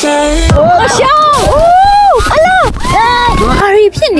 say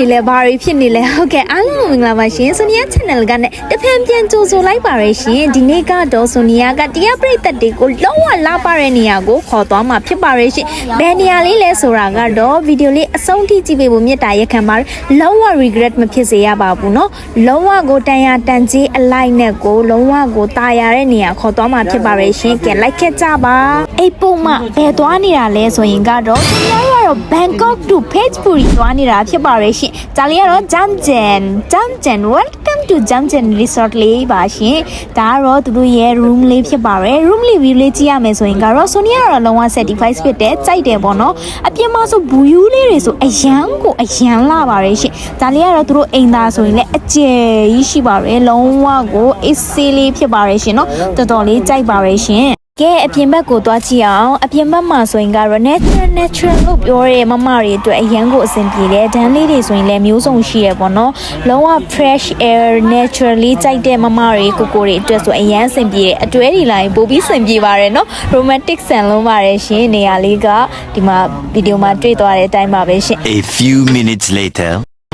နေလဲဘာရီဖြစ်နေလဲဟုတ်ကဲ့အားလုံးမင်္ဂလာပါရှင်ဆိုနီယာ channel ကနဲ့တဖန်ပြန်ကြိုဆိုလိုက်ပါရရှင်ဒီနေ့ကတော့ဆိုနီယာကတရားပရိသတ်တွေကိုလုံးဝလာပါတဲ့နေရာကိုခေါ်သွားမှာဖြစ်ပါရရှင်ဘယ်နေရာလေးလဲဆိုတာကတော့ဗီဒီယိုလေးအဆုံးထိကြည့်ပေးဖို့မြတ်တာရက်ခံပါလုံးဝ regret မဖြစ်စေရပါဘူးเนาะလုံးဝကိုတန်ရာတန်ကြီးအလိုက်နဲ့ကိုလုံးဝကိုตายရတဲ့နေရာခေါ်သွားမှာဖြစ်ပါရရှင်ကဲလိုက်ခဲ့ကြပါအိတ်ပုံမှဘယ်သွားနေတာလဲဆိုရင်ကတော့ဆိုနီယာက တော့ Bangkok to Phetchaburi သွားနေတာဖြစ်ပါရဲ့ရှင်။ဒါလေးကတော့ Jamjan Jamjan Welcome to Jamjan Resort လေးပါရှင်။ဒါကတော့သူတို့ရဲ့ room လေးဖြစ်ပါရဲ့ room လေး view လေးကြည့်ရမယ်ဆိုရင်ကတော့ Sonia ကတော့လုံးဝ certified ဖြစ်တဲ့ကြိုက်တယ်ပေါ့နော်။အပြင်မှာဆိုဘူယူလေးတွေဆိုအရန်ကိုအရန်လာပါရဲ့ရှင်။ဒါလေးကတော့သူတို့အိမ်သားဆိုရင်လည်းအကျယ်ကြီးရှိပါရဲ့လုံးဝကိုအေးဆေးလေးဖြစ်ပါရဲ့ရှင်နော်။တော်တော်လေးကြိုက်ပါရဲ့ရှင်။ ကဲအပြင်ဘက်ကိုသွားကြည့်အောင်အပြင်ဘက်မှာဆိုရင်ကတော့ natural natural လို့ပြောရဲမမတွေအတွက်အရန်ကိုအဆင်ပြေတယ်ဒန်းလေးတွေဆိုရင်လည်းမျိုးစုံရှိရပေါ့နော်လုံးဝ fresh air naturally ကြိုက်တဲ့မမတွေကိုကိုတွေအတွက်ဆိုအရန်အဆင်ပြေတယ်အတွဲတွေလိုက်ပို့ပြီးအဆင်ပြေပါတယ်နော် romantic ဆန်လုံးပါတယ်ရှင်နေရာလေးကဒီမှာဗီဒီယိုမှာတွေ့သွားတဲ့အတိုင်းပါပဲရှင် A few minutes later.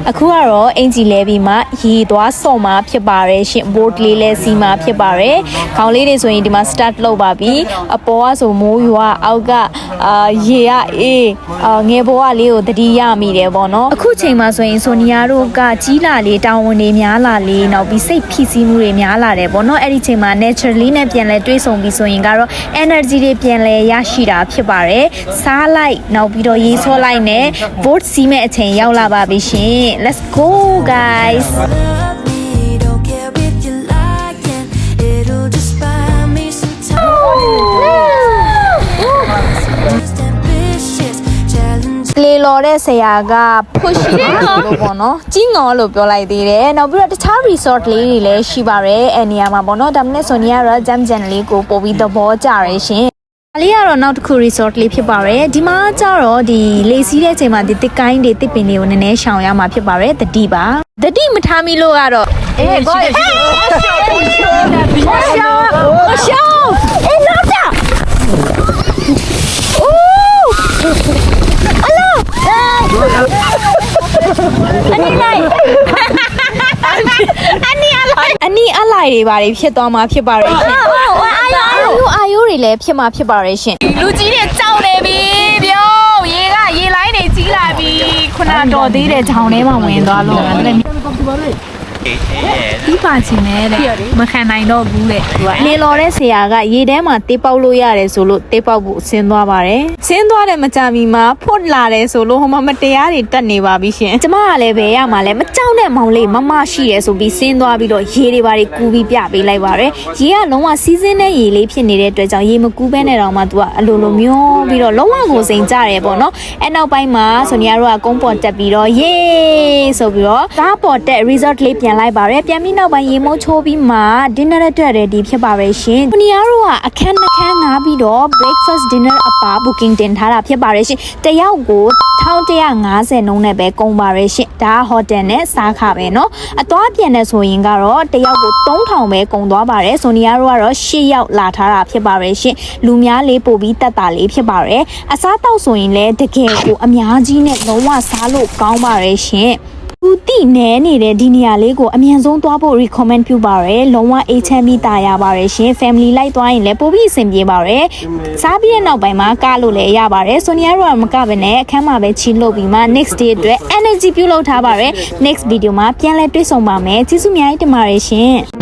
အခုကတော့အင်ဂျီလဲပြီးမှရေသွားစော့မှာဖြစ်ပါတယ်ရှင် board လေးလဲစီမှာဖြစ်ပါတယ်ခေါင်းလေးတွေဆိုရင်ဒီမှာ start လုပ်ပါပြီအပေါ်ကဆိုမိုးရွာအောက်ကအာရေကအေးအာငယ်ဘောကလေးကိုတတိရမိတယ်ပေါ့နော်အခုချိန်မှာဆိုရင်ဆိုနီယာတို့ကကြီးလာလေးတောင်းဝန်တွေများလာလေးနောက်ပြီးစိတ်ဖိစီးမှုတွေများလာတယ်ပေါ့နော်အဲ့ဒီချိန်မှာ naturally နဲ့ပြန်လဲတွေးဆုံပြီးဆိုရင်ကတော့ energy တွေပြန်လဲရရှိတာဖြစ်ပါတယ်စားလိုက်နောက်ပြီးတော့ရေဆော့လိုက်နဲ့ vote စီးမဲ့အချိန်ရောက်လာပါပြီရှင် let's go guys love me, don't care if you like it. It'll just buy me some time. Just ambitious, challenge. လေလော်တဲ့ဆရာက push လို့ပေါ့နော်ကြီးငေါ်လို့ပြောလိုက်သေးတယ်နောက်ပြီးတော့တခြား resort လေးတွေလည်းရှိပါတယ်အဲနေရာမှာပေါ့နော်ဒါမနဲ့ဆိုနေရတော့ jam jam လေးကိုပို့ပြီးသဘောကျရရှင်ဒါ လေးကတော့နောက်တစ်ခု resort လေးဖြစ်ပါတယ်ဒီမှာကျတော့ဒီလေစီးတဲ့အချိန်မှာဒီတစ်ကိုင်းတွေတစ်ပင်တွေကိုနည်းနည်းရှောင်ရမှာဖြစ်ပါတယ်တတိပါတတိမထားမိလို့ကတော့အေးဘောရှောင်းရှောင်းရှောင်းရှောင်းအေးနောက်တာအိုးအလောအနီလိုက်အနီအလိုက်အနီအလိုက်တွေဘာတွေဖြစ်သွားမှာဖြစ်ပါရဲ့ရှင် အာယိုအာယိုအာယိုတွေလည်းဖြစ်မှာဖြစ်ပါရဲ့ရှင်လူကြီးတွေကြောက်နေပြီပြောရေကရေလိုင်းတွေကြီးလာပြီခုနတော်သေးတဲ့ဂျောင်ထဲမှာဝင်သွားလို့တဲ့ ဒီပါချင်နဲ့တဲ့မခံနိုင်တော့ဘူးတဲ့သူကလေလော်တဲ့ဆရာကရေထဲမှာတေးပေါက်လို့ရတယ်ဆိုလို့တေးပေါက်ဖို့ဆင်းသွားပါတယ်ဆင်းသွားတဲ့မကြမီမှာဖွတ်လာတယ်ဆိုလို့ဟိုမှာမတရားတွေတက်နေပါပြီရှင်ကျမကလည်းဘယ်ရမှာလဲမကြောက်တဲ့မောင်လေးမမရှိရဲဆိုပြီးဆင်းသွားပြီးတော့ရေတွေပါတွေကူးပြီးပြပေးလိုက်ပါတယ်ရေကလုံးဝစီးစင်းတဲ့ရေလေးဖြစ်နေတဲ့အတွက်ကြောင့်ရေမကူးဘဲနဲ့တော့မှသူကအလိုလိုမျောပြီးတော့လုံးဝကိုစိန်ကြတယ်ပေါ့နော်အဲနောက်ပိုင်းမှာဆိုနီယာတို့ကကုန်းပေါ်တက်ပြီးတော့ယေးဆိုပြီးတော့ကားပေါ်တက် resort လေးပြန်လိုက်ပါတယ်ပြန်ပြီးနောက်ပိုင်းရေမုတ်ချိုးပြီးမှ dinner အတွက် ready ဖြစ်ပါရဲ့ရှင်။ခုနီယာတို့ကအခန်းနှခန်းငားပြီးတော့ breakfast dinner အပါ booking တင်ထားတာဖြစ်ပါရဲ့ရှင်။တယောက်ကို1150နှုန်းနဲ့ပဲကုန်ပါရဲ့ရှင်။ဒါဟိုတယ်နဲ့စားခပဲနော်။အသွားပြန်တဲ့ဆိုရင်ကတော့တယောက်ကို3000ပဲကုန်သွားပါတယ်။ဆိုနီယာတို့ကတော့6ယောက်လာထားတာဖြစ်ပါရဲ့ရှင်။လူများလေးပို့ပြီးတက်တာလေးဖြစ်ပါရဲ့။အစားတောက်ဆိုရင်လည်းတကယ်ကိုအများကြီးနဲ့လုံးဝစားလို့ကောင်းပါရဲ့ရှင်။ တိနဲနေတဲ့ဒီနေရာလေးကိုအမြန်ဆုံးသွားဖို့ recommend ပြုပါရယ်လုံးဝအေးချမ်းပြီးတာရပါရယ်ရှင် family လိုက်သွားရင်လည်းပိုပြီးအဆင်ပြေပါရယ်စားပြီးတဲ့နောက်ပိုင်းမှာကားလို့လည်းရပါရယ်ဆိုနီယာတို့ကမကဘဲနဲ့အခန်းမှာပဲချီလို့ပြီးမှ next day အတွက် energy ပြုလုပ်ထားပါရယ် next video မှာပြန်လည်တွေ့ဆုံပါမယ်ကျေးဇူးအများကြီးတင်ပါတယ်ရှင်